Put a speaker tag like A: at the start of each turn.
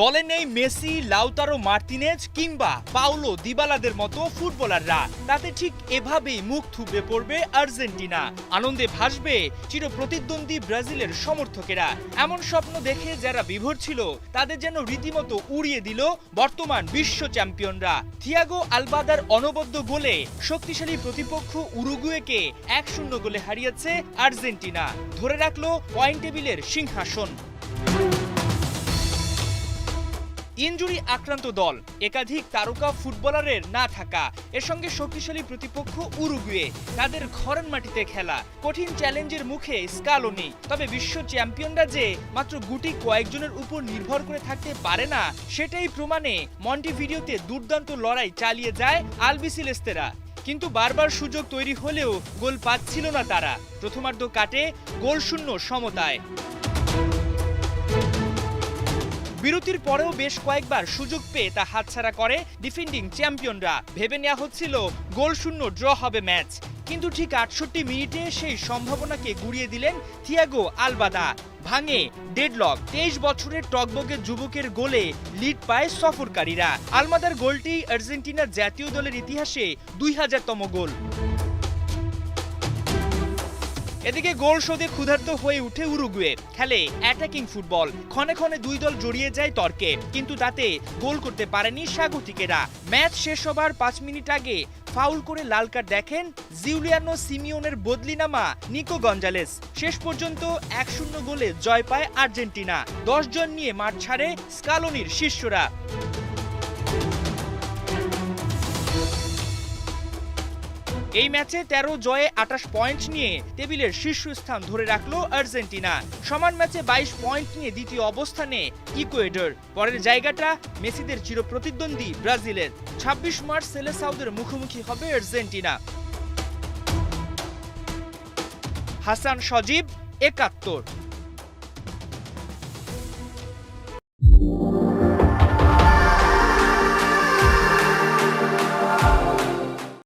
A: দলে নেই Messi, Lautaro Martinez কিংবা পাউলো দিবালাদের মতো ফুটবলাররা। তাতে ঠিক এভাবেই মুখ থুবড়ে পড়বে আর্জেন্টিনা। আনন্দে ভাসবে চিরপ্রতিদ্বন্দ্বী ব্রাজিলের সমর্থকেরা। এমন স্বপ্ন দেখে যারা বিভোর ছিল, তাদের যেন রীতিমতো উড়িয়ে দিল বর্তমান বিশ্ব চ্যাম্পিয়নরা। থিয়াগো আলবাদার অনবদ্য গোলে শক্তিশালী প্রতিপক্ষ উরুগুয়েকে এক শূন্য গোলে হারিয়েছে আর্জেন্টিনা। ধরে রাখল পয়েন্ট টেবিলের সিংহাসন। ইনজুরি আক্রান্ত দল। একাধিক তারকা ফুটবলারের না থাকা। এর সঙ্গে শক্তিশালী প্রতিপক্ষ উরুগুয়ে। তাদের ঘরের মাটিতে খেলা। কঠিন চ্যালেঞ্জের মুখে স্কালও নেই। তবে বিশ্ব চ্যাম্পিয়নরা যে মাত্র গুটি কয়েকজনের উপর নির্ভর করে থাকতে পারে না, সেটাই প্রমাণে মন্টিভিডিওতে দুর্দান্ত লড়াই চালিয়ে যায় আলবিসিলেস্তেরা কিন্তু বারবার সুযোগ তৈরি হলেও গোল পাচ্ছিল না তারা। প্রথমার্ধ কাটে গোলশূন্য সমতায়। বিরতির পরেও বেশ কয়েকবার সুযোগ পেয়ে তা হাতছাড়া করে ডিফেন্ডিং চ্যাম্পিয়নরা। ভেবে নেওয়া হচ্ছিল, গোল শূন্য ড্র হবে ম্যাচ। কিন্তু ঠিক আটষট্টি মিনিটে সেই সম্ভাবনাকে গুড়িয়ে দিলেন থিয়াগো আলবাদা। ভাঙে ডেডলক। তেইশ বছরের টকবগে যুবকের গোলে লিড পায় সফরকারীরা। আলমাদার গোলটি আর্জেন্টিনার জাতীয় দলের ইতিহাসে দুই হাজারতম গোল। এদিকে গোল শোধে ক্ষুধার্ত হয়ে উঠে উরুগুয়ে। খেলে অ্যাটাকিং ফুটবল ক্ষণে ক্ষণে দুই দল জড়িয়ে যায় তর্কে। কিন্তু তাতে গোল করতে পারেনি স্বাগতিকেরা। ম্যাচ শেষ হবার পাঁচ মিনিট আগে ফাউল করে লাল কার্ড দেখেন জিউলিয়ানো সিমিওনের বদলি নামা নিকো গঞ্জালেস। শেষ পর্যন্ত এক শূন্য গোলে জয় পায় আর্জেন্টিনা। দশ জন নিয়ে মাঠ ছাড়ে স্কালোনির শিষ্যরা। এই ম্যাচে তেরো জয়ে আটাশ পয়েন্ট নিয়ে টেবিলের শীর্ষস্থান ধরে রাখল আর্জেন্টিনা। সমান ম্যাচে বাইশ পয়েন্ট নিয়ে দ্বিতীয় অবস্থানে ইকুয়েডর। পরের জায়গাটা মেসিদের চিরপ্রতিদ্বন্দ্বী ব্রাজিলের। ছাব্বিশ মার্চ সেলেসাউদের মুখোমুখি হবে আর্জেন্টিনা। হাসান সজীব, একাত্তর।